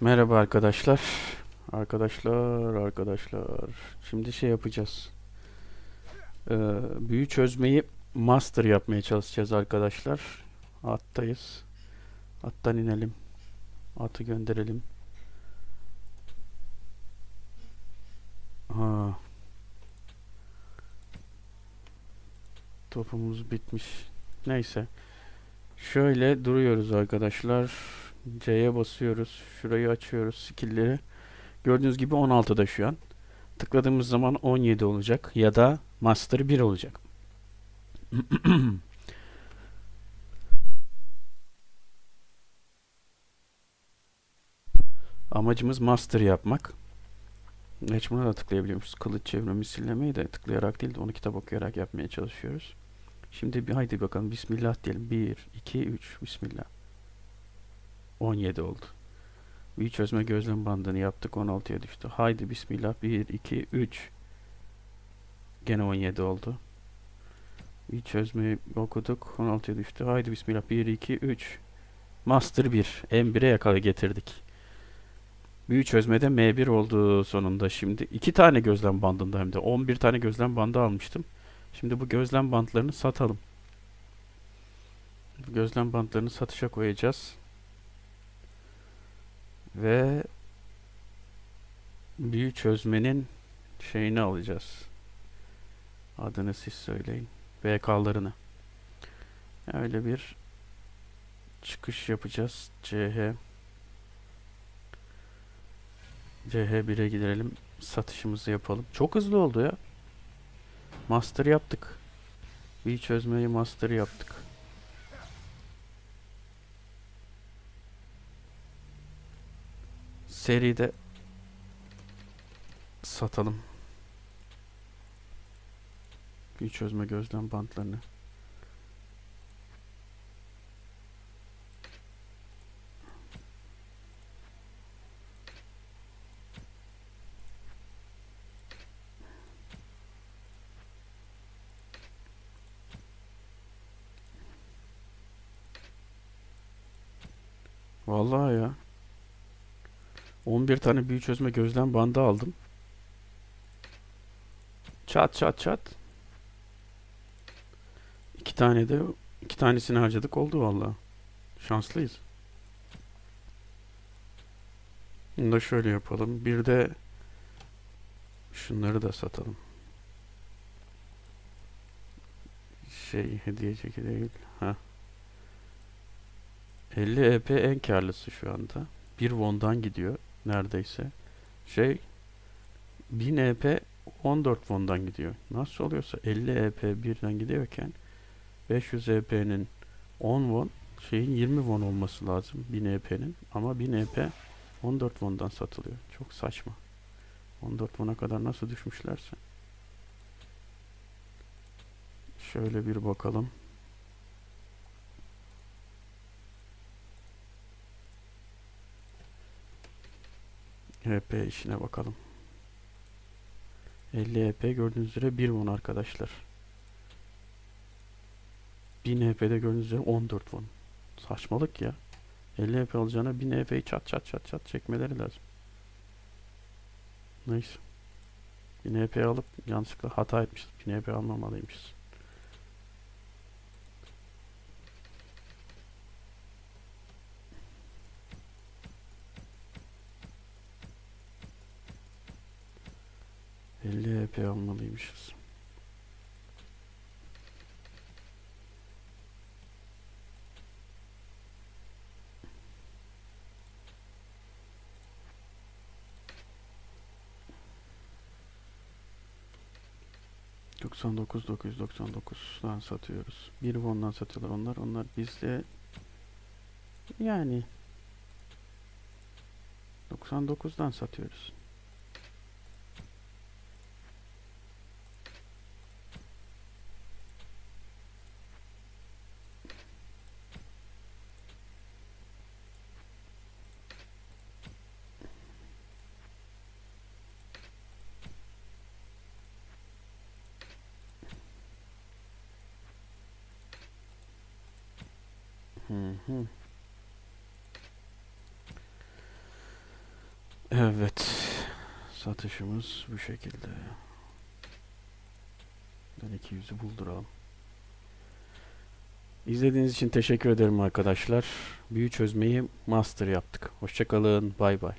Merhaba arkadaşlar. Arkadaşlar, arkadaşlar. Şimdi şey yapacağız. Ee, büyü çözmeyi master yapmaya çalışacağız arkadaşlar. Attayız. Attan inelim. Atı gönderelim. Ha. Topumuz bitmiş. Neyse. Şöyle duruyoruz arkadaşlar. C'ye basıyoruz. Şurayı açıyoruz. Skill'leri. Gördüğünüz gibi 16'da şu an. Tıkladığımız zaman 17 olacak. Ya da Master 1 olacak. Amacımız Master yapmak. Geç buna da tıklayabiliyormuşuz. Kılıç çevirme misillemeyi de tıklayarak değil de onu kitap okuyarak yapmaya çalışıyoruz. Şimdi bir haydi bakalım. Bismillah diyelim. 1, 2, 3. Bismillah. 17 oldu. Büyü çözme gözlem bandını yaptık 16'ya düştü. Haydi bismillah 1 2 3. Gene 17 oldu. Büyü çözmeyi okuduk 16'ya düştü. Haydi bismillah 1 2 3. Master 1. M1'e yakala getirdik. Büyü çözmede M1 oldu sonunda. Şimdi iki tane gözlem bandında hem de 11 tane gözlem bandı almıştım. Şimdi bu gözlem bantlarını satalım. Gözlem bantlarını satışa koyacağız. Ve büyü çözmenin şeyini alacağız. Adını siz söyleyin. BK'larını. Öyle bir çıkış yapacağız. CH CH1'e gidelim. Satışımızı yapalım. Çok hızlı oldu ya. Master yaptık. Büyü çözmeyi master yaptık. Seride satalım. Büyü çözme gözlem bantlarını. Vallahi ya. 11 tane büyü çözme gözlem bandı aldım. Çat çat çat. İki tane de iki tanesini harcadık oldu valla. Şanslıyız. Bunu da şöyle yapalım. Bir de şunları da satalım. Şey hediye çeki değil. Ha. 50 EP en karlısı şu anda. 1 won'dan gidiyor neredeyse. Şey 1000 EP 14 won'dan gidiyor. Nasıl oluyorsa 50 EP birden gidiyorken 500 EP'nin 10 won şeyin 20 won olması lazım 1000 EP'nin ama 1000 EP 14 won'dan satılıyor. Çok saçma. 14 won'a kadar nasıl düşmüşlerse. Şöyle bir bakalım. EP işine bakalım. 50 EP gördüğünüz üzere 1 won arkadaşlar. 1000 EP'de gördüğünüz üzere 14 won. Saçmalık ya. 50 EP alacağına 1000 EP'yi çat çat çat çat çekmeleri lazım. Neyse. 1000 EP alıp yanlışlıkla hata etmişiz. 1000 EP almamalıymışız. Elli EP almalıymışız. Doksan dokuz dokuz doksan dokuzdan satıyoruz. Bir won'dan satıyorlar onlar. Onlar bizde yani 99'dan satıyoruz. Evet. Satışımız bu şekilde. Ben 200'ü bulduralım. İzlediğiniz için teşekkür ederim arkadaşlar. Büyü çözmeyi master yaptık. Hoşçakalın. Bay bay.